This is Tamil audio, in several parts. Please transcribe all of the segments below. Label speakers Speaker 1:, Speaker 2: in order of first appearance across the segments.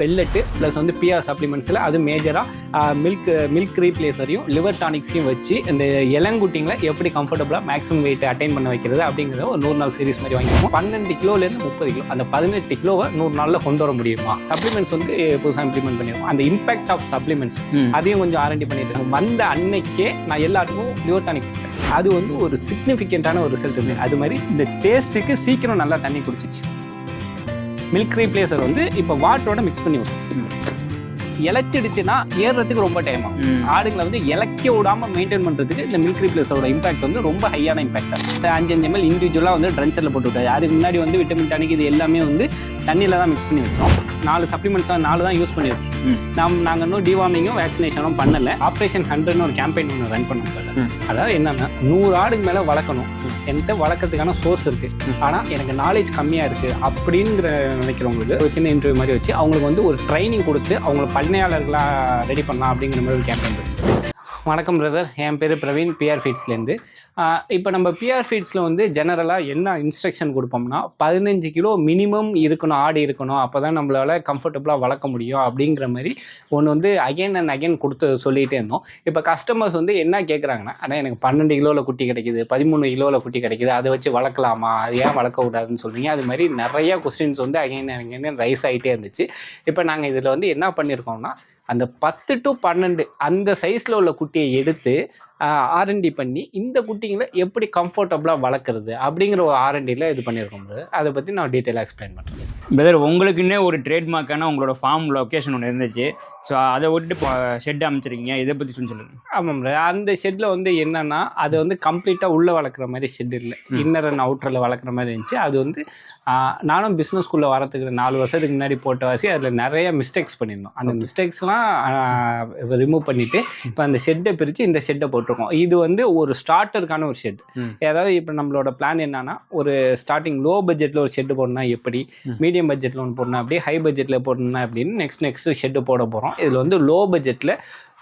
Speaker 1: பெல்லட்டு ப்ளஸ் வந்து பிஆர் சப்ளிமெண்ட்ஸில் அது மேஜராக மில்க் மில்க் ரீப்ளேஸரையும் லிவர் டானிக்ஸையும் வச்சு இந்த இளங்குட்டிங்களை எப்படி கம்ஃபர்டபுளாக மேக்ஸிமம் வெயிட் அட்டைன் பண்ண வைக்கிறது அப்படிங்கிறத ஒரு நூறு நாள் சீரிஸ் மாதிரி வாங்கிருக்கோம் பன்னெண்டு கிலோலேருந்து முப்பது கிலோ அந்த பதினெட்டு கிலோவை நூறு நாளில் கொண்டு வர முடியுமா? சப்ளிமெண்ட்ஸ் வந்து புதுசாக இம்ப்ளிமெண்ட் பண்ணியிருக்கோம் அந்த இம்பாக்ட் ஆஃப் சப்ளிமெண்ட்ஸ் அதையும் கொஞ்சம் ஆரண்டி பண்ணிட்டு. வந்த அன்னைக்கே நான் எல்லாத்துக்கும் லிவர் டானிக் அது வந்து ஒரு சிக்னிஃபிகண்ட்டான ஒரு ரிசல்ட் இருந்தது அது மாதிரி இந்த டேஸ்ட்டுக்கு சீக்கிரம் நல்லா தண்ணி குடிச்சிச்சு. மில்க் ரீப்ளேசர் வந்து இப்போ வாட்டரோட மிக்ஸ் பண்ணி விடும் இலைச்சிடுச்சுன்னா ஏறுறதுக்கு ரொம்ப டைம் ஆகும். ஆடுங்களை வந்து இலக்க விடாம மெயின்டைன் பண்றதுக்கு இந்த மில்க் ரீப்ளேஸரோட இம்பாக்ட் வந்து ரொம்ப ஹையான இம்பாக்ட் அஞ்சு அஞ்சு எம்எல் இண்டிவிஜுவலாக வந்து ட்ரன்ச்சரில் போட்டு விட்டாரு அதுக்கு முன்னாடி வந்து விட்டமின் டானிக் இது எல்லாமே வந்து தண்ணியில் தான் மிக்ஸ் பண்ணி வச்சோம். நாலு சப்ளிமெண்ட்ஸ் தான் நாலு தான் யூஸ் பண்ணியிருக்கோம். நாம் நாங்கள் இன்னும் டிவார்மிங்கும் வேக்சினேஷனும் பண்ணல. ஆப்ரேஷன் ஹண்ட்ரட்னு ஒரு கேம்பெயின் ஒன்று ரன் பண்ணோம்.
Speaker 2: ம்.
Speaker 1: அதாவது என்னன்னா நூறு ஆடுக்கு மேலே வளர்க்கணும். என்கிட்ட வளர்க்கறதுக்கான சோர்ஸ் இருக்கு. ஆனால் எனக்கு நாலேஜ் கம்மியாக இருக்கு அப்படிங்கிற நினைக்கிறவங்களுக்கு ஒரு சின்ன இன்டர்வியூ மாதிரி வச்சு அவங்களுக்கு வந்து ஒரு ட்ரைனிங் கொடுத்து அவங்கள பண்ணையாளர்களாக ரெடி பண்ணலாம் அப்படிங்கிற மாதிரி ஒரு கேம்பெயின் வணக்கம் பிரதர் என் பேர் பிரவீன் பிஆர் ஃபீட்ஸ்லேருந்து இப்போ நம்ம பிஆர் ஃபீட்ஸில் வந்து ஜெனரலாக என்ன இன்ஸ்ட்ரக்ஷன் கொடுப்போம்னா பதினஞ்சு கிலோ மினிமம் இருக்கணும் ஆடு இருக்கணும் அப்போ தான் நம்மளால் கம்ஃபர்டபுளாக வளர்க்க முடியும் அப்படிங்கிற மாதிரி ஒன்று வந்து அகைன் அண்ட் அகைன் கொடுத்து சொல்லிகிட்டே இருந்தோம். இப்போ கஸ்டமர்ஸ் வந்து என்ன கேட்குறாங்கன்னா ஆனால் எனக்கு பன்னெண்டு கிலோவில் குட்டி கிடைக்குது பதிமூணு கிலோவில் குட்டி கிடைக்குது அதை வச்சு வளர்க்கலாமா? அது ஏன் வளர்க்கக்கூடாதுன்னு சொல்கிறீங்க அது மாதிரி நிறைய கொஸ்டின்ஸ் வந்து அகைன் அகைன் ரைஸ் ஆகிட்டே இருந்துச்சு. இப்போ நாங்கள் இதில் வந்து என்ன பண்ணியிருக்கோம்னா அந்த பத்து டு பன்னெண்டு அந்த சைஸில் உள்ள குட்டியை எடுத்து ஆர்என்டி பண்ணி இந்த குட்டிங்களை எப்படி கம்ஃபர்டபுளாக வளர்க்குறது அப்படிங்கிற ஒரு ஆர்என்டியில் இது பண்ணியிருக்கோம். அதை பற்றி நான் டீட்டெயிலாக எக்ஸ்பிளைன் பண்ணுறேன்
Speaker 2: பிரதர் உங்களுக்குன்னே ஒரு ட்ரேட்மார்க்கான உங்களோட ஃபார்ம் லொக்கேஷன் ஒன்று இருந்துச்சு ஸோ அதை விட்டு இப்போ ஷெட் அமைச்சிருக்கீங்க இதை பற்றி சொல்லி சொல்லுங்க
Speaker 1: ஆமாம். அந்த ஷெட்டில் வந்து என்னன்னா அது வந்து கம்ப்ளீட்டாக உள்ளே வளர்க்குற மாதிரி ஷெட் இல்லை. இன்னர் அண்ட் அவுட்டரில் வளர்க்குற மாதிரி இருந்துச்சு அது வந்து நானும் பிஸ்னஸ் ஸ்கூலில் வரதுக்கு நாலு வருஷத்துக்கு முன்னாடி போட்ட வாசி அதில் நிறைய மிஸ்டேக்ஸ் பண்ணியிருந்தோம் அந்த மிஸ்டேக்ஸ்லாம் ரிமூவ் பண்ணிவிட்டு இப்போ அந்த ஷெட்டை பிரித்து இந்த ஷெட்டை போட்டிருக்கோம். இது வந்து ஒரு ஸ்டார்டருக்கான ஒரு ஷெட். ஏதாவது இப்போ நம்மளோட பிளான் என்னன்னா ஒரு ஸ்டார்டிங் லோ பட்ஜெட்டில் ஒரு ஷெட்டு போடணும்னா எப்படி. மீடியம் பட்ஜெட்டில் ஒன்று போடணும் அப்படி ஹை பட்ஜெட்டில் போடணும்னா அப்படின்னு நெக்ஸ்ட் நெக்ஸ்ட் ஷெட்டு போட போகிறோம் இதில் வந்து லோ பட்ஜெட்டில்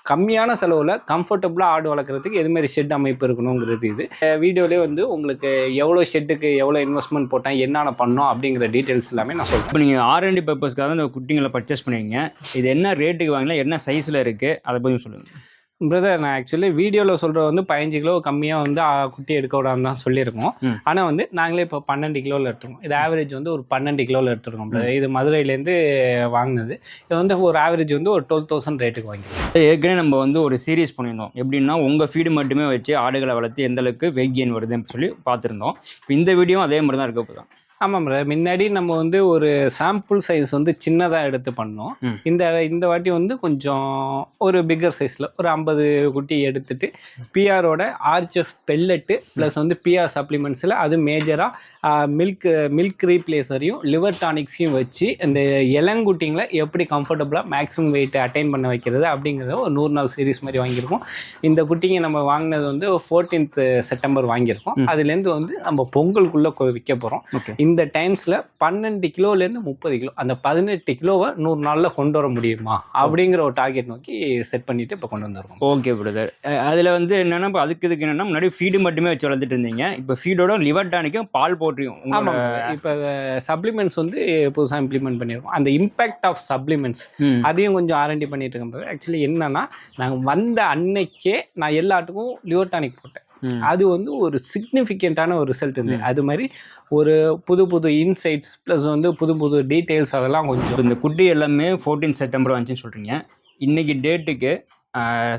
Speaker 1: கம்மியான செலவில் கம்ஃபர்டபுளாக ஆடு வளர்க்குறதுக்கு எது மாதிரி ஷெட் அமைப்பு இருக்கணுங்கிறது இது. வீடியோலேயே வந்து உங்களுக்கு எவ்வளோ ஷெட்டுக்கு எவ்வளோ இன்வெஸ்ட்மெண்ட் போட்டேன் என்னென்ன பண்ணோம் அப்படிங்கிற டீட்டெயில்ஸ் எல்லாமே நான் சொல்கிறேன்
Speaker 2: இப்போ நீங்கள் ஆர்என்டி பர்பஸ்க்காக இந்த குட்டிங்களை பர்ச்சேஸ் பண்ணுவீங்க இது என்ன ரேட்டுக்கு வாங்கினா என்ன சைஸில் இருக்குது அதை பற்றி சொல்லுங்கள்
Speaker 1: பிரதர் நான் ஆக்சுவலி வீடியோவில் சொல்கிறது வந்து பதினஞ்சு கிலோ கம்மியாக வந்து குட்டி எடுக்க விடாம தான் சொல்லியிருக்கோம். ஆனால் வந்து நாங்களே இப்போ பன்னெண்டு கிலோவில் எடுத்துருக்கோம். இது ஆவரேஜ் வந்து ஒரு பன்னெண்டு கிலோவில் எடுத்துருக்கோம் brother. இது மதுரையிலேருந்து வாங்கினது. இது வந்து ஒரு ஆவரேஜ் வந்து ஒரு டுவெல் தௌசண்ட் ரேட்டுக்கு வாங்கிருக்கோம்
Speaker 2: ஏற்கனவே நம்ம வந்து ஒரு சீரிஸ் பண்ணியிருந்தோம். எப்படின்னா உங்கள் ஃபீடு மட்டுமே வச்சு ஆடுகளை வளர்த்து எந்த அளவுக்கு வெயிட் கெயின் வருதுன்னு சொல்லி பார்த்துருந்தோம். இப்போ இந்த வீடியோ அதே மாதிரி தான் இருக்க போதும்
Speaker 1: ஆமாம் முன்னாடி நம்ம வந்து ஒரு சாம்பிள் சைஸ் வந்து சின்னதாக எடுத்து பண்ணோம். இந்த இந்த வாட்டி வந்து கொஞ்சம் ஒரு பிக்கர் சைஸில் ஒரு ஐம்பது குட்டி எடுத்துட்டு பிஆரோட ஆர்ச்எஃப் பெல்லட்டு ப்ளஸ் வந்து பிஆர் சப்ளிமெண்ட்ஸில் அது மேஜராக மில்க் மில்க் ரீப்ளேஸரையும் லிவர் டானிக்ஸையும் வச்சு இந்த இளங்குட்டிங்களை எப்படி கம்ஃபர்டபுளாக மேக்ஸிமம் வெயிட் அட்டைன் பண்ண வைக்கிறது அப்படிங்கிறத ஒரு நூறு நாள் சீரிஸ் மாதிரி வாங்கியிருக்கோம். இந்த குட்டிங்க நம்ம வாங்கினது வந்து ஃபோர்டீன்த் செப்டம்பர் வாங்கியிருக்கோம். அதுலேருந்து வந்து நம்ம பொங்கலுக்குள்ளே விற்க போகிறோம்
Speaker 2: ஓகே.
Speaker 1: இந்த டைம்ஸில் பன்னெண்டு கிலோலேருந்து முப்பது கிலோ அந்த பதினெட்டு கிலோவை நூறு நாளில் கொண்டு வர முடியுமா? அப்படிங்கிற ஒரு டார்கெட் நோக்கி செட் பண்ணிட்டு இப்போ கொண்டு வந்திருக்கோம்.
Speaker 2: ஓகே பிரதர் அதில் வந்து என்னென்னா இப்போ அதுக்கு இதுக்கு என்னென்னா முன்னாடி ஃபீடு மட்டுமே வச்சு வளர்த்துட்டு இருந்தீங்க. இப்போ ஃபீடோட லிவர் டானிக்கும் பால் போட்டியும்
Speaker 1: ஆமாம் இப்போ சப்ளிமெண்ட்ஸ் வந்து புதுசாக இம்ப்ளிமெண்ட் பண்ணியிருக்கோம் அந்த இம்பாக்ட் ஆஃப் சப்ளிமெண்ட்ஸ் அதையும் கொஞ்சம் ஆரண்டி பண்ணிட்டு இருக்கோம் ஆக்சுவலி என்னன்னா நாங்கள் வந்த அன்னைக்கே நான் எல்லாத்துக்கும் லிவர் டானிக் போட்டேன். அது வந்து ஒரு சிக்னிஃபிகண்ட்டான ஒரு ரிசல்ட் இருந்தது. அது மாதிரி ஒரு புது புது இன்சைட்ஸ் ப்ளஸ் வந்து புது புது டீட்டெயில்ஸ் அதெல்லாம் கொஞ்சம்.
Speaker 2: இந்த குட்டி எல்லாமே ஃபோர்டீன் செப்டம்பர் வந்துச்சுன்னு சொல்கிறீங்க இன்னைக்கு டேட்டுக்கு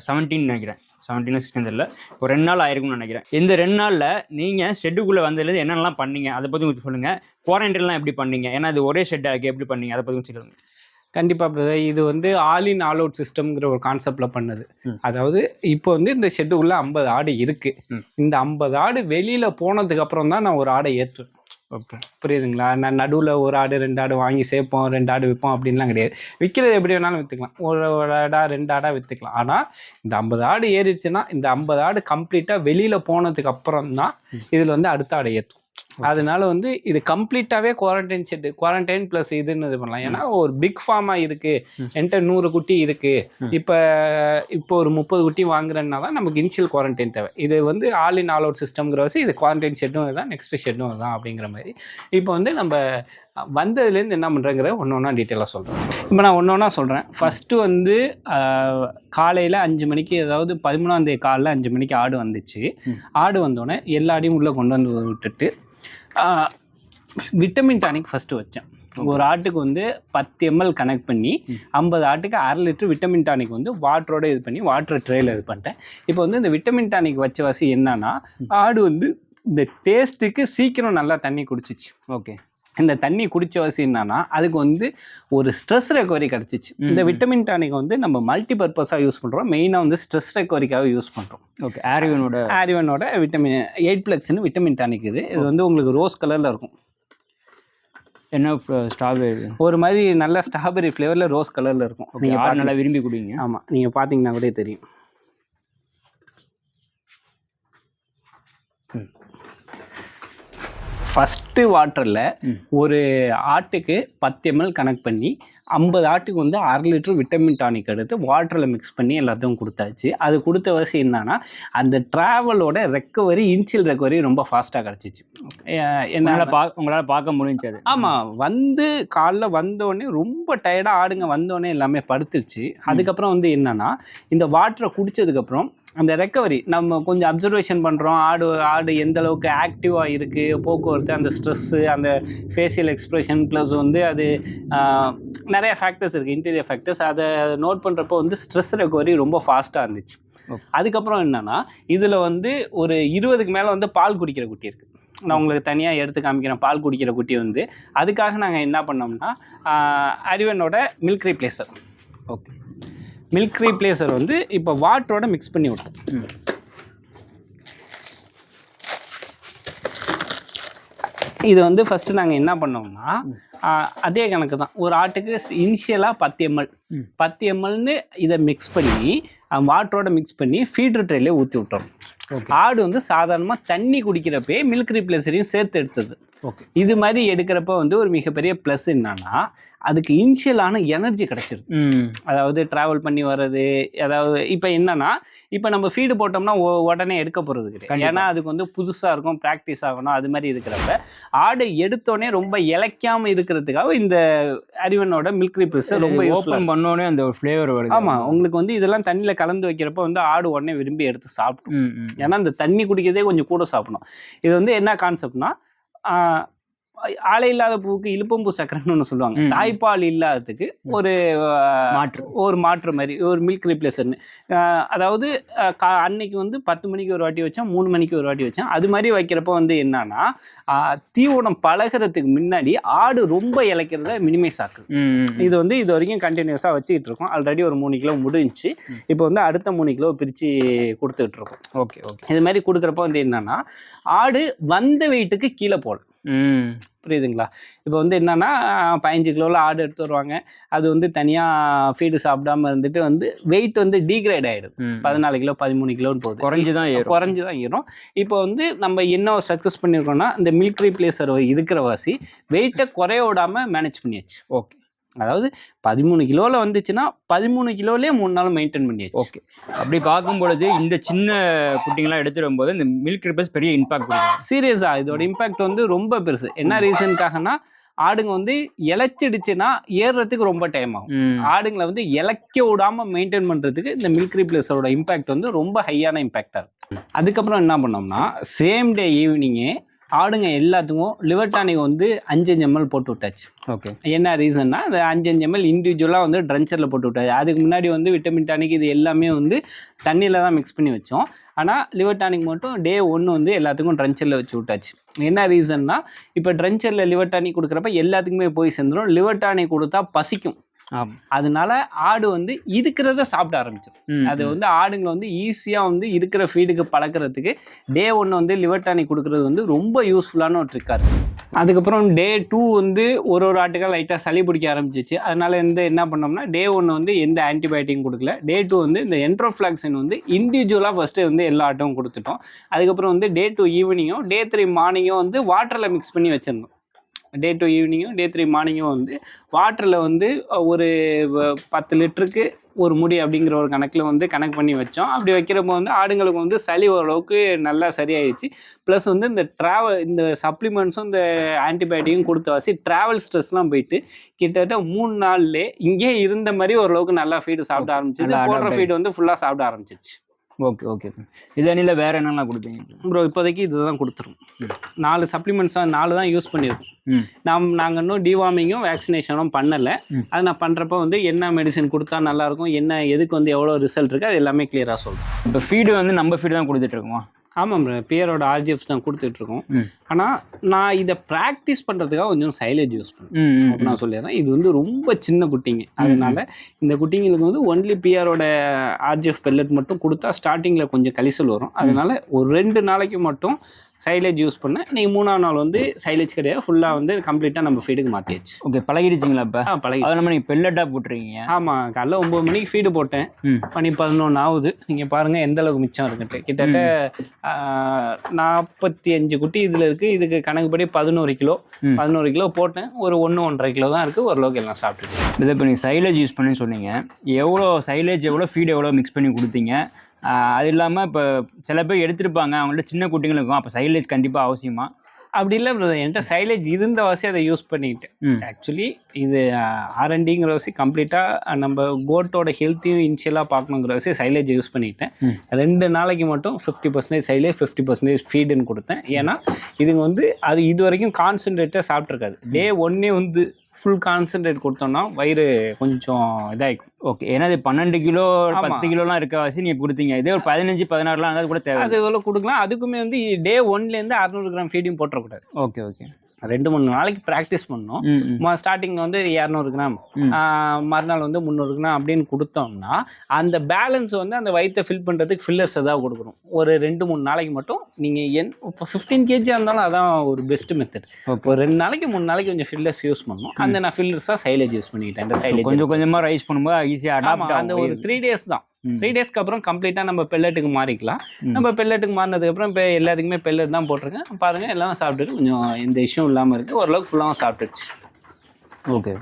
Speaker 2: செவன்டீன் நினைக்கிறேன். செவன்டீன் சிக்ஸ்டீன் தெரியல. ஒரு ரெண்டு நாள் ஆயிருக்கும்னு நினைக்கிறேன். இந்த ரெண்டு நாளில் நீங்கள் ஷெட்டுக்குள்ளே வந்ததுலேருந்து என்னென்னலாம் பண்ணீங்க? அதை பற்றி கொஞ்சம் சொல்லுங்கள் குவாரண்டைன்லாம் எப்படி பண்ணீங்க? ஏன்னா இது ஒரே ஷெட்டாக இருக்குது எப்படி பண்ணீங்க? அதை பற்றி கொஞ்சம் சொல்லுங்கள்
Speaker 1: கண்டிப்பாக பிரதர் இது வந்து ஆல் இன் ஆல் அவுட் சிஸ்டம்ங்கிற ஒரு கான்செப்டில் பண்ணது. அதாவது இப்போ வந்து இந்த ஷெட்டு உள்ள ஐம்பது ஆடு இருக்கு.
Speaker 2: ம்.
Speaker 1: இந்த ஐம்பது ஆடு வெளியில போனதுக்கு அப்புறம் தான் நான் ஒரு ஆடை ஏற்றுவேன்.
Speaker 2: ஓகே.
Speaker 1: புரியுதுங்களா? நான் நடுவில் ஒரு ஆடு ரெண்டு ஆடு வாங்கி சேர்ப்போம் ரெண்டு ஆடு விற்போம் அப்படின்லாம் கிடையாது. விற்கிறது எப்படி வேணாலும் விற்றுக்கலாம் ஒரு ஒரு ஆடா ரெண்டு ஆடா விற்றுக்கலாம் ஆனால் இந்த ஐம்பது ஆடு ஏறிடுச்சுன்னா இந்த ஐம்பது ஆடு கம்ப்ளீட்டாக வெளியில் போனதுக்கு அப்புறம் தான் இதில் வந்து அடுத்த ஆடை ஏற்றும் அதனால வந்து இது கம்ப்ளீட்டாகவே குவாரண்டைன் ஷெட்டு குவாரண்டைன் ப்ளஸ் இதுன்னு இது பண்ணலாம். ஏன்னா ஒரு பிக் ஃபார்மாக இருக்கு. என்கிட்ட நூறு குட்டி இருக்கு. இப்போ இப்போ ஒரு முப்பது குட்டி வாங்குறேன்னா தான் நமக்கு இனிஷியல் குவாரண்டைன் தேவை. இது வந்து ஆல் இன் ஆல் அவுட் சிஸ்டம்ங்கிற வச்சு இது குவாரண்டைன் ஷெட்டும் தான் நெக்ஸ்ட் ஷெட்டும் தான் அப்படிங்கிற மாதிரி. இப்போ வந்து நம்ம வந்ததுலேருந்து என்ன பண்ணுறேங்கிற ஒன்று ஒன்றா டீட்டெயிலாக சொல்கிறேன் இப்போ நான் ஒன்று ஒன்றா சொல்கிறேன் ஃபஸ்ட்டு வந்து காலையில் அஞ்சு மணிக்கு அதாவது பதிமூணாம் தேதி காலைல அஞ்சு மணிக்கு ஆடு வந்துச்சு. ஆடு வந்தோடனே எல்லா ஆடையும் உள்ளே கொண்டு வந்து விட்டுட்டு விட்டமின் டானிக் ஃபஸ்ட்டு வச்சேன். ஒரு ஆட்டுக்கு வந்து பத்து எம்எல் கனெக்ட் பண்ணி. ஐம்பது ஆட்டுக்கு அரை லிட்டர் விட்டமின் டானிக் வந்து வாட்டரோட இது பண்ணி வாட்டர் ட்ரேயில் இது பண்ணிட்டேன். இப்போ வந்து இந்த விட்டமின் டானிக் வச்ச வசி என்னன்னா ஆடு வந்து இந்த டேஸ்ட்டுக்கு சீக்கிரம் நல்லா தண்ணி குடிச்சிச்சு.
Speaker 2: ஓகே
Speaker 1: இந்த தண்ணி குடிச்ச வசி என்னன்னா அதுக்கு வந்து ஒரு ஸ்ட்ரெஸ் ரெக்கவரி கிடச்சிச்சு. இந்த. விட்டமின் டானிக் வந்து நம்ம மல்டி பர்பஸாக யூஸ் பண்ணுறோம் மெயினாக வந்து ஸ்ட்ரெஸ் ரெக்கவரிக்காக யூஸ் பண்ணுறோம்
Speaker 2: ஓகே ஆரிவனோட
Speaker 1: ஆரிவனோட விட்டமின் எயிட் ப்ளக்ஸ்னு விட்டமின் டானிக் இது. இது வந்து உங்களுக்கு ரோஸ் கலரில் இருக்கும்.
Speaker 2: என்ன ஸ்ட்ராபெரி
Speaker 1: ஒரு மாதிரி நல்ல ஸ்ட்ராபெரி ஃப்ளேவரில் ரோஸ் கலரில் இருக்கும்.
Speaker 2: நீங்கள் நல்லா விரும்பி குடிங்க.
Speaker 1: ஆமாம் நீங்கள் பார்த்தீங்கன்னா கூட தெரியும். ஃபஸ்ட்டு வாட்டரில். ஒரு ஆட்டுக்கு பத்து எம்எல் கனெக்ட் பண்ணி ஐம்பது ஆட்டுக்கு வந்து அரை லிட்டர் விட்டமின் டானிக் எடுத்து வாட்டரில் மிக்ஸ் பண்ணி எல்லாத்தையும் கொடுத்தாச்சு. அது கொடுத்த வசி என்னன்னா அந்த ட்ராவலோட ரெக்கவரி இன்சியல் ரெக்கவரி ரொம்ப ஃபாஸ்ட்டாக கிடச்சிச்சு. என்ன?
Speaker 2: உங்களால் பா உங்களால் பார்க்க முடிஞ்சது
Speaker 1: ஆமாம் வந்து காலைல வந்தோடனே ரொம்ப டயர்டாக ஆடுங்க வந்தோடனே எல்லாமே படுத்துருச்சு. அதுக்கப்புறம் வந்து என்னன்னா இந்த வாட்டரை குடிச்சதுக்கப்புறம் அந்த ரெக்கவரி நம்ம கொஞ்சம் அப்சர்வேஷன் பண்ணுறோம் ஆடு ஆடு எந்த அளவுக்கு ஆக்டிவாக இருக்குது போக்குவரத்து அந்த ஸ்ட்ரெஸ்ஸு அந்த ஃபேஷியல் எக்ஸ்ப்ரெஷன் ப்ளஸ் வந்து அது நிறைய ஃபேக்டர்ஸ் இருக்குது இன்டீரியர் ஃபேக்டர்ஸ் அதை நோட் பண்ணுறப்போ வந்து ஸ்ட்ரெஸ் ரெக்கவரி ரொம்ப ஃபாஸ்ட்டாக இருந்துச்சு. அதுக்கப்புறம் என்னன்னா இதில் வந்து ஒரு இருபதுக்கு மேலே வந்து பால் குடிக்கிற குட்டி இருக்குது நான் உங்களுக்கு தனியாக எடுத்து காமிக்கிறேன் பால் குடிக்கிற குட்டி வந்து. அதுக்காக நாங்கள் என்ன பண்ணோம்னா அறிவனோட milk replacer
Speaker 2: okay
Speaker 1: milk replacer வந்து இப்போ வாட்டரோட மிக்ஸ் பண்ணி விட்டோம். இது வந்து ஃபஸ்ட்டு நாங்கள் என்ன பண்ணோம்னா அதே கணக்கு தான் ஒரு ஆட்டுக்கு இனிஷியலாக பத்து எம்எல். பத்து எம்எல்னு இதை மிக்ஸ் பண்ணி வாட்டரோட மிக்ஸ் பண்ணி ஃபீடர் ட்ரேலே ஊற்றி விட்டோம். ஆடு வந்து சாதாரணமாக தண்ணி குடிக்கிறப்பே மில்க் ரீப்ளேசரையும் சேர்த்து எடுத்தது.
Speaker 2: ஓகே
Speaker 1: இது மாதிரி எடுக்கிறப்ப வந்து ஒரு மிகப்பெரிய ப்ளஸ் என்னன்னா அதுக்கு இனிஷியலான எனர்ஜி கிடைச்சிருது. அதாவது ட்ராவல் பண்ணி வர்றது அதாவது இப்போ என்னன்னா இப்போ நம்ம ஃபீடு போட்டோம்னா உடனே எடுக்க போகிறது கிடையாது. ஏன்னா அதுக்கு வந்து புதுசாக இருக்கும் ப்ராக்டிஸ் ஆகணும் அது மாதிரி இருக்கிறப்ப ஆடு எடுத்தோடனே ரொம்ப இளைக்காம இருக்கிறதுக்காக இந்த அறிவனோட மில்க் ரீப்ளேசர் ரொம்ப
Speaker 2: ஓப்பன் பண்ணோடனே அந்த ஃப்ளேவர் வருது.
Speaker 1: ஆமாம் உங்களுக்கு வந்து இதெல்லாம் தண்ணியில் கலந்து வைக்கிறப்ப வந்து ஆடு உடனே விரும்பி எடுத்து சாப்பிடும். ஏன்னா இந்த தண்ணி குடிக்கிறதே கொஞ்சம் கூட சாப்பிடணும். இது வந்து என்ன கான்செப்ட்னா uh, ஆலை இல்லாத பூவுக்கு இழுப்பம்பூ சக்கரைன்னு ஒன்று சொல்லுவாங்க. தாய்ப்பால் இல்லாததுக்கு. ஒரு
Speaker 2: மாற்று.
Speaker 1: ஒரு மாற்று மாதிரி ஒரு மில்க் ரீப்ளேசர்னு அதாவது கா அன்னைக்கு வந்து பத்து மணிக்கு ஒரு வாட்டி வச்சேன் மூணு மணிக்கு ஒரு வாட்டி வச்சேன் அது மாதிரி வைக்கிறப்ப வந்து என்னன்னா தீவனம் பழகுறதுக்கு முன்னாடி ஆடு ரொம்ப இழைக்கிறத மினிமைஸ் ஆக்குது இது வந்து இது வரைக்கும் கண்டினியூஸாக வச்சுக்கிட்டு இருக்கோம் ஆல்ரெடி ஒரு மூணு கிலோ முடிஞ்சுச்சு
Speaker 2: ம்.
Speaker 1: இப்போ வந்து அடுத்த மூணு கிலோ பிரித்து கொடுத்துக்கிட்டு இருக்கோம்
Speaker 2: ஓகே ஓகே
Speaker 1: இது மாதிரி கொடுக்குறப்ப வந்து என்னன்னா ஆடு வந்த வெயிட்டுக்கு கீழே போடும்
Speaker 2: ம்.
Speaker 1: புரியுதுங்களா? இப்போ வந்து என்னன்னா பதினஞ்சு கிலோவில் ஆடு எடுத்து வருவாங்க. அது வந்து தனியாக ஃபீடு சாப்பிடாம இருந்துட்டு வந்து வெயிட் வந்து டீக்ரேட் ஆகிடுது
Speaker 2: ம்
Speaker 1: பதினாலு கிலோ பதிமூணு கிலோன்னு போகுது.
Speaker 2: குறைஞ்சு தான் ஏறும்.
Speaker 1: குறைஞ்சு தான் ஏறும். இப்போ வந்து நம்ம என்ன சக்ஸஸ் பண்ணியிருக்கோம்னா இந்த மில்க் ரீப்ளேசர் இருக்கிற வாசி வெயிட்டை குறைய விடாம மேனேஜ் பண்ணியாச்சு.
Speaker 2: ஓகே.
Speaker 1: அதாவது பதிமூணு கிலோவில் வந்துச்சுன்னா பதிமூணு கிலோலேயே மூணு நாள் மெயின்டைன் பண்ணியாச்சு.
Speaker 2: ஓகே. அப்படி பார்க்கும் பொழுது இந்த சின்ன குட்டிங்கெல்லாம் எடுத்துட்டு வரும்போது இந்த மில்க் ரிப்பர்ஸ் பெரிய இம்பாக்ட் கொடுக்கும்.
Speaker 1: சீரியஸா இதோட இம்பாக்ட் வந்து ரொம்ப பெருசு. என்ன ரீசனுக்காகனா ஆடுங்க வந்து இழைச்சிடுச்சுன்னா ஏறுறதுக்கு ரொம்ப டைம் ஆகும். ஆடுங்களை வந்து இழைக்க விடாம மெயின்டைன் பண்றதுக்கு இந்த மில்க் ரீப்ளேஸரோட இம்பாக்ட் வந்து ரொம்ப ஹையான இம்பாக்டாக இருக்கும் அதுக்கப்புறம் என்ன பண்ணோம்னா சேம் டே ஈவினிங்கே ஆடுங்க எல்லாத்துக்கும் லிவர் டானிக் வந்து அஞ்சு எம்எல் போட்டு விட்டாச்சு.
Speaker 2: ஓகே
Speaker 1: என்ன ரீசன்னா அந்த அஞ்சு எம்எல் இண்டிவிஜுவலாக வந்து ட்ரன்ச்சரில் போட்டு விட்டாச்சு. அதுக்கு முன்னாடி வந்து விட்டமின் டானிக் இது எல்லாமே வந்து தண்ணியில் தான் மிக்ஸ் பண்ணி வச்சோம். ஆனால் லிவர் டானிக் மட்டும் டே ஒன்று வந்து எல்லாத்துக்கும் ட்ரன்ச்சரில் வச்சு விட்டாச்சு. என்ன ரீசன்னா இப்போ ட்ரன்ச்சரில் லிவர் டானிக் கொடுக்குறப்ப எல்லாத்துக்குமே போய் சேர்ந்துடும் லிவர் டானிக் கொடுத்தா பசிக்கும். அதனால ஆடு வந்து இருக்கிறத சாப்பிட ஆரம்பிச்சிடும் அது வந்து ஆடுங்களை வந்து ஈஸியாக வந்து இருக்கிற ஃபீடுக்கு பழக்கிறதுக்கு டே ஒன்று வந்து லிவர் டானிக் கொடுக்கறது வந்து ரொம்ப யூஸ்ஃபுல்லான ஒரு ட்ரிக்காக இருக்குது அதுக்கப்புறம் டே டூ வந்து ஒரு ஒரு ஆட்டுக்காக லைட்டாக சளி பிடிக்க ஆரம்பிச்சிச்சு. அதனால இந்த என்ன பண்ணோம்னா டே ஒன்று வந்து எந்த ஆன்டிபயோட்டிக்கும் கொடுக்கல. டே டூ வந்து இந்த என்ட்ரோஃப்ளாக்சின் வந்து இண்டிவிஜுவலாக ஃபஸ்ட்டு வந்து எல்லா ஆட்டும் கொடுத்துட்டோம். அதுக்கப்புறம் வந்து டே டூ ஈவினிங்கும் டே த்ரீ மார்னிங்கும் வந்து வாட்டரில் மிக்ஸ் பண்ணி வச்சிருந்தோம். டே டு ஈவினிங்கும் டே த்ரீ மார்னிங்கும் வந்து வாட்டரில் வந்து ஒரு பத்து லிட்டருக்கு ஒரு முடி அப்படிங்கிற ஒரு கணக்கில் வந்து கணக்கு பண்ணி வச்சோம். அப்படி வைக்கிறப்போ வந்து ஆடுங்களுக்கு வந்து சளி ஓரளவுக்கு நல்லா சரியாயிடுச்சு. ப்ளஸ் வந்து இந்த ட்ராவல் இந்த சப்ளிமெண்ட்ஸும் இந்த ஆன்டிபயோட்டிக்கும் கொடுத்த வாசி ட்ராவல் ஸ்ட்ரெஸ்லாம் போயிட்டு கிட்டத்தட்ட மூணு நாள்லே இங்கே இருந்த மாதிரி ஓரளவுக்கு நல்லா ஃபீடு சாப்பிட ஆரம்பிச்சிச்சு. போடுற ஃபீடு வந்து ஃபுல்லாக சாப்பிட ஆரம்பிச்சிச்சு.
Speaker 2: Okay okay. இது அணியில் வேறு என்னெல்லாம் கொடுப்பீங்க?
Speaker 1: ப்ரோ இப்போதைக்கு இதுதான் கொடுத்துரும். நாலு சப்ளிமெண்ட்ஸ் தான் நாலு தான் யூஸ் பண்ணியிருக்கோம். நாம் நாங்கள் இன்னும் டிவார்மிங்கும் வேக்சினேஷனும் பண்ணலை. அது நான் பண்ணுறப்ப வந்து என்ன மெடிசன் கொடுத்தா நல்லாயிருக்கும் என்ன எதுக்கு வந்து எவ்வளோ ரிசல்ட் இருக்குது அது எல்லாமே கிளியராக சொல்கிறோம்
Speaker 2: இப்போ ஃபீடு வந்து நம்ம ஃபீடு தான் கொடுத்துட்ருக்கோமா
Speaker 1: ஆமாம் ப்ரோ பியரோட ஆர்ஜிஎஃப் தான் கொடுத்துட்ருக்கோம். ஆனால் நான் இதை ப்ராக்டிஸ் பண்ணுறதுக்காக கொஞ்சம் சைலேஜ் யூஸ் பண்ணுவேன். நான் சொல்லிடுறேன் இது வந்து ரொம்ப சின்ன குட்டிங்க. அதனால இந்த குட்டிங்களுக்கு வந்து ஒன்லி பிஆரோட ஆர்ஜிஎஃப் பெல்லட் மட்டும் கொடுத்தா ஸ்டார்டிங்கில் கொஞ்சம் கலிசல் வரும். அதனால ஒரு ரெண்டு நாளைக்கு மட்டும் சைலேஜ் யூஸ் பண்ணேன் நீங்கள் மூணாவது நாள் வந்து சைலேஜ் கிடையாது. ஃபுல்லாக வந்து கம்ப்ளீட்டாக நம்ம ஃபீடுக்கு மாற்றியாச்சு
Speaker 2: ஓகே பழகிடுச்சிங்களா இப்போ
Speaker 1: ஆ பழகி
Speaker 2: அது நம்ம நீங்கள் பெல்லட்டாக போட்டுருக்கீங்க.
Speaker 1: ஆமாம் காலைல ஒம்பது மணிக்கு ஃபீடு போட்டேன். மணி பதினொன்று ஆகுது. நீங்கள் பாருங்கள் எந்த அளவுக்கு மிச்சம் இருக்குன்ட்டு. கிட்டத்தட்ட நாற்பத்தி அஞ்சு குட்டி இதில் இருக்குது இதுக்கு கணக்குப்படி பதினோரு கிலோ. பதினோரு கிலோ போட்டேன். ஒரு ஒன்று ஒன்றரை கிலோ தான் இருக்குது ஓரளவுக்கு எல்லாம் சாப்பிட்டுச்சு.
Speaker 2: இதை இப்போ நீங்கள் சைலேஜ் யூஸ் பண்ணி சொன்னீங்க. எவ்வளோ சைலேஜ் எவ்வளோ ஃபீட் எவ்வளோ மிக்ஸ் பண்ணி கொடுத்தீங்க? அது இல்லாமல் இப்போ சில பேர் எடுத்திருப்பாங்க. அவங்கள்ட்ட சின்ன குட்டிங்களும் இருக்கும். அப்போ சைலேஜ் கண்டிப்பாக அவசியமா?
Speaker 1: அப்படி இல்லை என்கிட்ட சைலேஜ் இருந்த வாசி அதை யூஸ் பண்ணிக்கிட்டேன். ஆக்சுவலி இது ஆர்என்டிங்கிற வாசி கம்ப்ளீட்டாக நம்ம கோட்டோட ஹெல்த்தையும் இனிஷியலாக பார்க்கணுங்கிற வாசி சைலேஜ் யூஸ் பண்ணிக்கிட்டேன். ரெண்டு நாளைக்கு மட்டும் fifty percentage silage fifty percentage ஃபீடுன்னு கொடுத்தேன். ஏன்னா இதுங்க வந்து அது இது வரைக்கும் கான்சன்ட்ரேட்டாக சாப்பிட்ருக்காது டே ஒன்னே வந்து ஃபுல் கான்சன்ட்ரேட் கொடுத்தோம்னா வயிறு கொஞ்சம் இதாகிக்கும்
Speaker 2: ஓகே ஏன்னா இது பன்னெண்டு கிலோ. பத்து கிலோலாம் இருக்க வாசி நீங்கள் கொடுத்தீங்க. இதே ஒரு பதினஞ்சு பதினாறுலாம் இருந்தால் கூட தேவை
Speaker 1: அது எவ்வளோ கொடுக்கலாம். அதுக்குமே வந்து டே ஒன்லேருந்து அறநூறு கிராம் ஃபீடிங் போட்டுறக்கூடாது.
Speaker 2: ஓகே ஓகே
Speaker 1: ரெண்டு மூணு நாளைக்கு ப்ராக்டிஸ் பண்ணோம்.
Speaker 2: ம் ம்.
Speaker 1: ஸ்டார்டிங் வந்து இரநூறு கிராம் மறுநாள் வந்து முந்நூறு கிராம் அப்படின்னு கொடுத்தோம்னா அந்த பேலன்ஸ் வந்து அந்த வயித்தை ஃபில் பண்ணுறதுக்கு ஃபில்லர்ஸ் ஏதாவது கொடுக்கணும். ஒரு ரெண்டு மூணு நாளைக்கு மட்டும் நீங்கள் என் இப்போ ஃபிஃப்டீன் கேஜியாக இருந்தாலும் அதான் ஒரு பெஸ்ட் மெத்தட். ஒரு ரெண்டு நாளைக்கு மூணு நாளைக்கு கொஞ்சம் ஃபில்லர்ஸ் யூஸ் பண்ணணும் அந்த நான் ஃபில்லர்ஸாக சைலேஜ் யூஸ் பண்ணிக்கிட்டேன். இந்த சைலேஜ்
Speaker 2: கொஞ்சம் கொஞ்சமாக ரைஸ் பண்ணும்போது ஈஸியாக
Speaker 1: அந்த ஒரு த்ரீ டேஸ் தான். த்ரீ டேஸ்க்கு அப்புறம் கம்ப்ளீட்டாக நம்ம பெல்லட்டுக்கு மாறிக்கலாம். நம்ம பெல்லட்டுக்கு மாறினதுக்கப்புறம் இப்போ எல்லாத்துக்குமே பெல்லட் தான் போட்டிருக்கேன். பாருங்கள் எல்லாம் சாப்பிட்டுட்டு கொஞ்சம் எந்த இஷ்யூ இல்லாமல் இருக்குது ஓரளவுக்கு ஃபுல்லாகவும் சாப்பிட்டுச்சு
Speaker 2: ஓகே.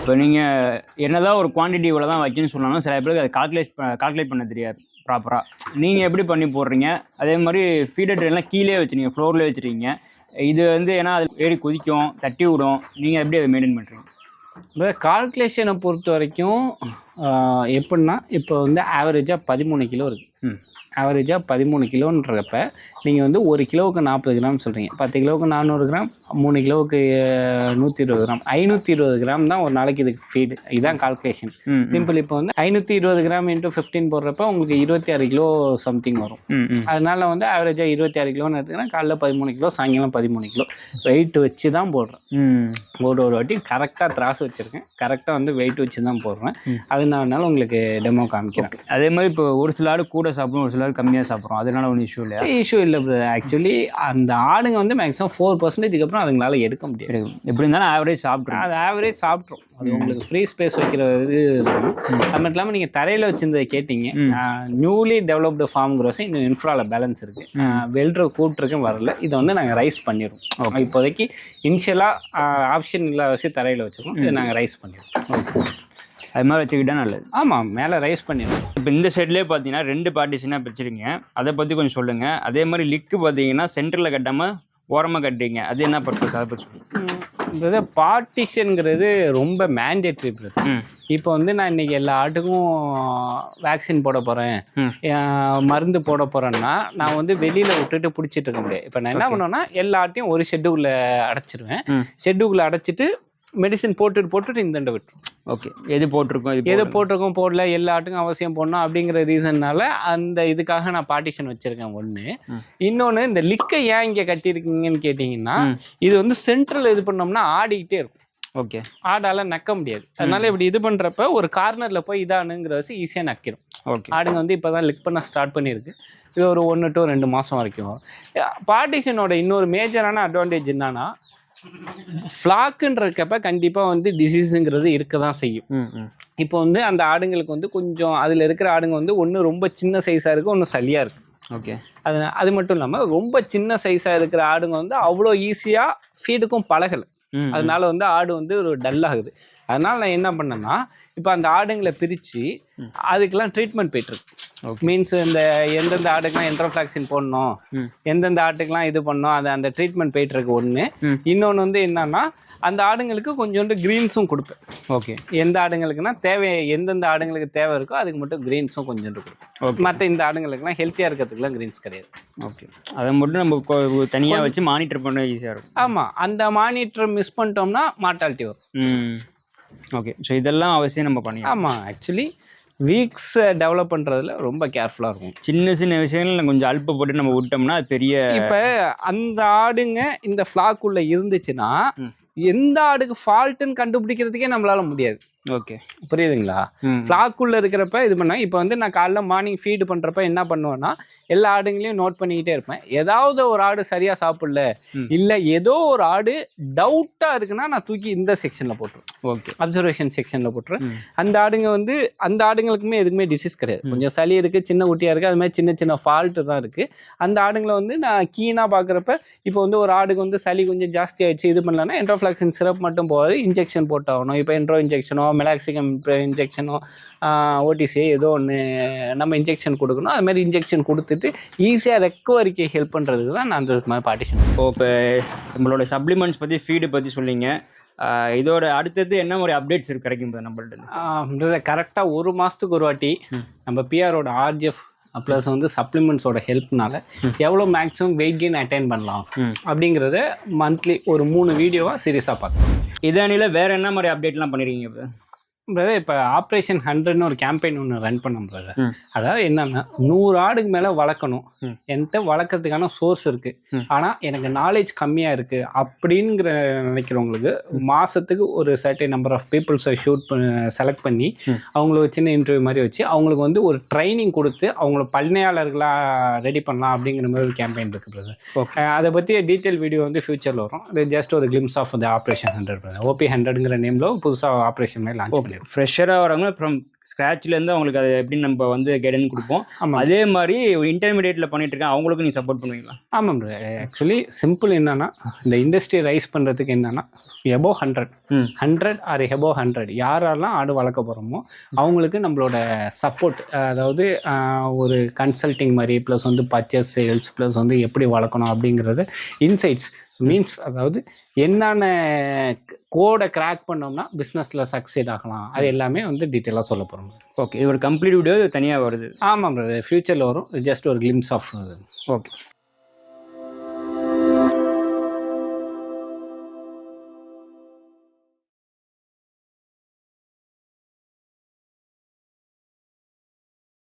Speaker 2: இப்போ நீங்கள் என்னதான் ஒரு குவான்டிட்டி இவ்வளோ தான் வைக்கணும்னு சொன்னாலும் சில பேருக்கு அதை கால்குலேட் கால்குலேட் பண்ண தெரியாது. ப்ராப்பராக நீங்கள் எப்படி பண்ணி போடுறீங்க? அதே மாதிரி ஃபீடர் ட்ரெயின்லாம் கீழே வச்சுருங்க ஃப்ளோர்லேயே வச்சுருக்கீங்க. இது வந்து ஏன்னா அது ஏறி குதிக்கும் தட்டி விடும். நீங்கள் எப்படி அதை மெயின்டைன் பண்ணுறீங்க
Speaker 1: இப்போ கால்குலேஷனை பொறுத்த வரைக்கும் எப்படின்னா இப்போ வந்து ஆவரேஜாக பதிமூணு கிலோ இருக்குது
Speaker 2: ம்.
Speaker 1: ஆவரேஜாக பதிமூணு கிலோன்றப்ப நீங்கள் வந்து ஒரு கிலோவுக்கு நாற்பது கிராம் சொல்கிறீங்க பத்து கிலோவுக்கு நானூறு கிராம் மூணு கிலோவுக்கு நூற்றி இருபது கிராம். ஐநூற்றி இருபது கிராம் தான் ஒரு நாளைக்கு இதுக்கு ஃபீடு இதுதான் கால்குலேஷன் சிம்பிள் இப்போ வந்து ஐநூற்றி இருபது கிராம் இன்ட்டு ஃபிஃப்டீன் போடுறப்ப உங்களுக்கு இருபத்தி ஆறு கிலோ சம்திங் வரும். அதனால வந்து ஆவரேஜாக இருபத்தி ஆறு கிலோன்னு எடுத்துக்கினா காலைல பதிமூணு கிலோ சாயங்காலம் பதிமூணு கிலோ. வெயிட் வச்சு தான் போடுறேன். ஒரு ஒரு வாட்டி கரெக்டாக திராஸ் வச்சுருக்கேன். கரெக்டாக வந்து வெயிட் வச்சு தான் போடுறேன். அதனால உங்களுக்கு டெமோ காமிக்கிறேன்.
Speaker 2: அதே மாதிரி இப்போ ஒரு சில ஆடு கூட சாப்பிடும் ஒரு சில ஆடு கம்மியாக சாப்பிட்றோம். அதனால ஒன்றும் இஷ்யூ இல்லையா?
Speaker 1: இஷ்யூ இல்லை ஆக்சுவலி அந்த ஆடுங்க வந்து மேக்ஸிமம் ஃபோர் பர்சன்டேஜ்க்கு அப்புறம் அதுங்களால எடுக்க முடியாது.
Speaker 2: எப்படி இருந்தாலும் ஆவரேஜ் சாப்பிட்றோம்
Speaker 1: அது ஆவரேஜ் சாப்பிட்ரும் அது உங்களுக்கு ஃப்ரீ ஸ்பேஸ் வைக்கிற இது. அது மட்டும் இல்லாமல் நீங்கள் தரையில் வச்சிருந்ததை கேட்டீங்க. நியூலி டெவலப்டு ஃபார்ம் க்ரோஸ் இன்னும் இன்ஃப்ராவில் பேலன்ஸ் இருக்குது வெல்ட்ரு கூப்பிட்ருக்கும் வரல. இதை வந்து நாங்கள் ரைஸ் பண்ணிடுவோம் இப்போதைக்கு இனிஷியலாக ஆப்ஷன் இல்லாத வச்சு தரையில் வச்சுருக்கோம். இதை நாங்கள் ரைஸ் பண்ணிடுவோம்
Speaker 2: அது மாதிரி வச்சுக்கிட்டா நல்லது.
Speaker 1: ஆமாம் மேலே ரைஸ் பண்ணிடுவோம்
Speaker 2: இப்போ இந்த சைட்லேயே பார்த்தீங்கன்னா ரெண்டு பார்ட்டிஷனாக பிரிச்சிருங்க. அதை பற்றி கொஞ்சம் சொல்லுங்கள் அதே மாதிரி லிக்கு பார்த்தீங்கன்னா சென்டரில் கட்டாமல் ஓரமாக கட்டுறீங்க. அது என்ன பர்பஸ் அதை பற்றி
Speaker 1: இந்த பார்ட்டிஷனுங்கிறது ரொம்ப மேண்டேட்ரி
Speaker 2: ம்.
Speaker 1: இப்போ வந்து நான் இன்னைக்கு எல்லா ஆட்டுக்கும் வேக்சின் போட போகிறேன். மருந்து போட போகிறேன்னா நான் வந்து வெளியில் விட்டுட்டு பிடிச்சிட்டு இருக்க முடியாது. இப்போ நான் என்ன பண்ணுவேன்னா எல்லா ஆட்டையும் ஒரு ஷெட்டுக்குள்ளே அடைச்சிருவேன். ஷெட்டுக்குள்ளே அடைச்சிட்டு மெடிசின் போட்டுட்டு போட்டுட்டு இந்த விட்டுரும்
Speaker 2: ஓகே. எது போட்டிருக்கோம்
Speaker 1: எது. போட்டிருக்கோம் போடல எல்லா ஆட்டுக்கும் அவசியம் போடணும் அப்படிங்கிற ரீசன்னால அந்த இதுக்காக நான் பார்ட்டிஷன் வச்சுருக்கேன் ஒன்று. இன்னொன்று இந்த லிக்கை ஏன் இங்கே கட்டியிருக்கீங்கன்னு கேட்டிங்கன்னா. இது வந்து சென்ட்ரல் இது பண்ணோம்னா ஆடிக்கிட்டே இருக்கும்.
Speaker 2: ஓகே.
Speaker 1: ஆடால நக்க முடியாது. அதனால இப்படி இது பண்றப்ப ஒரு கார்னர்ல போய் இதானுங்கிறது ஈஸியா நக்கிடும்
Speaker 2: ஓகே.
Speaker 1: ஆடுங்க வந்து இப்பதான் லிக் பண்ண ஸ்டார்ட் பண்ணியிருக்கு. இது ஒரு ஒன்று டு ரெண்டு மாசம் வரைக்கும். பார்ட்டிஷனோட இன்னொரு மேஜரான அட்வான்டேஜ் என்னன்னா ஃப்ளாக்குன்றக்கப்ப கண்டிப்பா வந்து டிசீஸுங்கிறது இருக்க தான் செய்யும் இப்போ வந்து அந்த ஆடுங்களுக்கு வந்து கொஞ்சம் அதுல இருக்கிற ஆடுங்க வந்து ஒன்று ரொம்ப சின்ன சைஸா இருக்கு ஒன்று சளியா இருக்கு.
Speaker 2: ஓகே.
Speaker 1: அது அது மட்டும் இல்லாமல் ரொம்ப சின்ன சைஸாக இருக்கிற ஆடுங்க வந்து அவ்வளோ ஈஸியாக ஃபீடுக்கும் பழகலை. அதனால வந்து ஆடு வந்து ஒரு டல் ஆகுது. அதனால நான் என்ன பண்ணேன்னா இப்போ அந்த ஆடுங்களை பிரித்து. அதுக்கெல்லாம் ட்ரீட்மெண்ட் போயிட்டுருக்கு. மீன்ஸ் இந்த எந்தெந்த ஆடுக்கெல்லாம் என்ட்ரோஃப்ளாக்சின் போடணும். எந்தெந்த ஆட்டுக்கெல்லாம் இது பண்ணணும் அது அந்த ட்ரீட்மெண்ட் போயிட்டு இருக்கு ஒன்று. இன்னொன்று வந்து என்னன்னா அந்த ஆடுங்களுக்கு கொஞ்சோண்டு க்ரீன்ஸும் கொடுப்பேன்.
Speaker 2: ஓகே.
Speaker 1: எந்த ஆடுங்களுக்குன்னா தேவை எந்தெந்த ஆடுங்களுக்கு தேவை இருக்கோ அதுக்கு மட்டும் க்ரீன்ஸும் கொஞ்சோண்டு கொடுப்பேன். மற்ற இந்த ஆடுங்களுக்குலாம் ஹெல்த்தியாக இருக்கிறதுக்குலாம் க்ரீன்ஸ் கிடையாது.
Speaker 2: ஓகே. அதை மட்டும் நம்ம தனியாக வச்சு மானிட்டர் பண்ண ஈஸியாக இருக்கும்.
Speaker 1: ஆமாம் அந்த மானிட்டர் மிஸ் பண்ணிட்டோம்னா மார்ட்டாலிட்டி வரும்.
Speaker 2: ஓகே ஸோ இதெல்லாம் அவசியம் நம்ம பண்ணிக்கலாம்
Speaker 1: ஆமாம் ஆக்சுவலி வீக்ஸை டெவலப் பண்ணுறதுல ரொம்ப கேர்ஃபுல்லாக இருக்கும்.
Speaker 2: சின்ன சின்ன விஷயங்கள் கொஞ்சம் அல்ப போட்டு நம்ம விட்டோம்னா அது பெரிய
Speaker 1: இப்போ அந்த ஆடுங்க இந்த ஃப்ளாக்குள்ளே இருந்துச்சுன்னா. எந்த ஆடுக்கு ஃபால்ட்டுன்னு கண்டுபிடிக்கிறதுக்கே நம்மளால முடியாது.
Speaker 2: ஓகே.
Speaker 1: புரியுதுங்களா? ஃப்ளாக்குள்ளே இருக்கிறப்ப இது பண்ண இப்போ வந்து நான் காலைல மார்னிங் ஃபீடு பண்ணுறப்ப என்ன பண்ணுவேன்னா எல்லா ஆடுங்களையும் நோட் பண்ணிக்கிட்டே இருப்பேன். ஏதாவது ஒரு ஆடு சரியாக சாப்பிடல. இல்லை ஏதோ ஒரு ஆடு டவுட்டாக இருக்குன்னா நான் தூக்கி இந்த செக்ஷனில் போட்டுருவேன்.
Speaker 2: ஓகே.
Speaker 1: அப்சர்வேஷன் செக்ஷனில் போட்டுருவேன். அந்த ஆடுங்க வந்து அந்த ஆடுங்களுக்குமே எதுக்குமே டிசீஸ் கிடையாது. கொஞ்சம் சளி இருக்குது சின்ன குட்டியாக இருக்குது அது மாதிரி சின்ன சின்ன ஃபால்ட்டு தான் இருக்குது அந்த ஆடுங்களை வந்து நான் கீனாக பார்க்குறப்ப இப்போ வந்து ஒரு ஆடுக்கு வந்து சளி கொஞ்சம் ஜாஸ்தி ஆயிடுச்சு இது பண்ணலன்னா என்ட்ரோஃப்ளாக்சின் சிரப் மட்டும் போகாது இன்ஜெக்ஷன் போட்டாகணும். இப்போ என்ட்ரோ இன்ஜெக்ஷனோ மெலாக்சிகம் இன்ஜெக்ஷனோ ஓடிசி ஏதோ ஒன்று நம்ம இன்ஜெக்ஷன் கொடுக்கணும். அது மாதிரி இன்ஜெக்ஷன் கொடுத்துட்டு ஈஸியாக ரெக்கவரிக்கு ஹெல்ப் பண்ணுறதுக்கு தான் நான் அந்த மாதிரி பார்ட்டிஷன்
Speaker 2: ஸோ இப்போ நம்மளோட சப்ளிமெண்ட்ஸ் பற்றி ஃபீடு பற்றி ஆஹ் இதோட அடுத்தது என்ன மாதிரி அப்டேட்ஸ் இருக்கு கிடைக்கும் நம்மள்ட்ட?
Speaker 1: கரெக்டாக ஒரு மாதத்துக்கு ஒரு வாட்டி. நம்ம பிஆரோட ஆர்ஜிஎஃப் ப்ளஸ் வந்து சப்ளிமெண்ட்ஸோட ஹெல்ப்னால. எவ்வளோ மேக்ஸிமம் வெயிட் கெயின் அட்டைன் பண்ணலாம் அப்படிங்கிறத மந்த்லி ஒரு மூணு வீடியோவாக சீரியஸாக பார்க்கலாம்.
Speaker 2: இதானில வேற என்ன மாதிரி அப்டேட்லாம் பண்ணிருக்கீங்க இப்போ?
Speaker 1: பிரதர் இப்போ ஆப்ரேஷன் ஹண்ட்ரட்னு ஒரு கேம்பெயின் ஒன்று ரன் பண்ணோம் பிரதர். அதாவது என்னன்னா நூறு ஆடுக்கு மேலே வளர்க்கணும். என்கிட்ட வளர்க்கறதுக்கான சோர்ஸ் இருக்கு. ஆனால் எனக்கு நாலேஜ் கம்மியாக இருக்கு அப்படிங்கிற நினைக்கிறவங்களுக்கு மாசத்துக்கு ஒரு சர்டன் நம்பர் ஆஃப் பீப்புள்ஸை ஷூட் செலக்ட் பண்ணி. அவங்களுக்கு சின்ன இன்டர்வியூ மாதிரி வச்சு அவங்களுக்கு வந்து ஒரு ட்ரைனிங் கொடுத்து அவங்கள பண்ணையாளர்களாக ரெடி பண்ணலாம் அப்படிங்கிற மாதிரி ஒரு கேம்பெயின் இருக்கு பிரதர்
Speaker 2: ஓகே
Speaker 1: அதை பற்றி டீட்டெயில் வீடியோ வந்து ஃபியூச்சரில் வரும். அது ஜஸ்ட் ஒரு glimpse of the operation hundred OP ஹண்ட்ரட்ங்கிற நேமில் புதுசாக ஆப்ரேஷன் மாதிரி லான்ச் பண்ணிருக்கோம்
Speaker 2: ஃப்ரெஷராக வரவங்க ஃப்ரம் ஸ்க்ராட்ச்லேருந்து அவங்களுக்கு அது எப்படி நம்ம வந்து கைடன்ஸ் கொடுப்போம்?
Speaker 1: ஆமாம்
Speaker 2: அதே மாதிரி இன்டர்மீடியேட்டில் பண்ணிட்டு இருக்காங்க அவங்களுக்கும் நீ சப்போர்ட் பண்ணுவீங்களா?
Speaker 1: ஆமாம் ஆக்சுவலி சிம்பிள் என்னன்னா இந்த இண்டஸ்ட்ரி ரைஸ் பண்ணுறதுக்கு என்னன்னா EPO hundred hundred or EPO hundred யாரெல்லாம் ஆடு வளர்க்க போகிறோமோ அவங்களுக்கு நம்மளோட சப்போர்ட் அதாவது ஒரு கன்சல்டிங் மாதிரி ப்ளஸ் வந்து பர்ச்சேஸ் சேல்ஸ் ப்ளஸ் வந்து எப்படி வளர்க்கணும் அப்படிங்கிறது இன்சைட்ஸ் மீன்ஸ் அதாவது என்னென்ன கோடை கிராக் பண்ணோம்னா பிஸ்னஸில் சக்சீட் ஆகலாம். அது எல்லாமே வந்து டீட்டெயிலாக சொல்ல போகிறோம்
Speaker 2: ஓகே இது ஒரு கம்ப்ளீட் வீடியோ தனியாக வருது.
Speaker 1: ஆமாம் பிரதர் ஃப்யூச்சரில் வரும். ஜஸ்ட் ஒரு கிளிம்ஸ் ஆஃப்
Speaker 2: ஓகே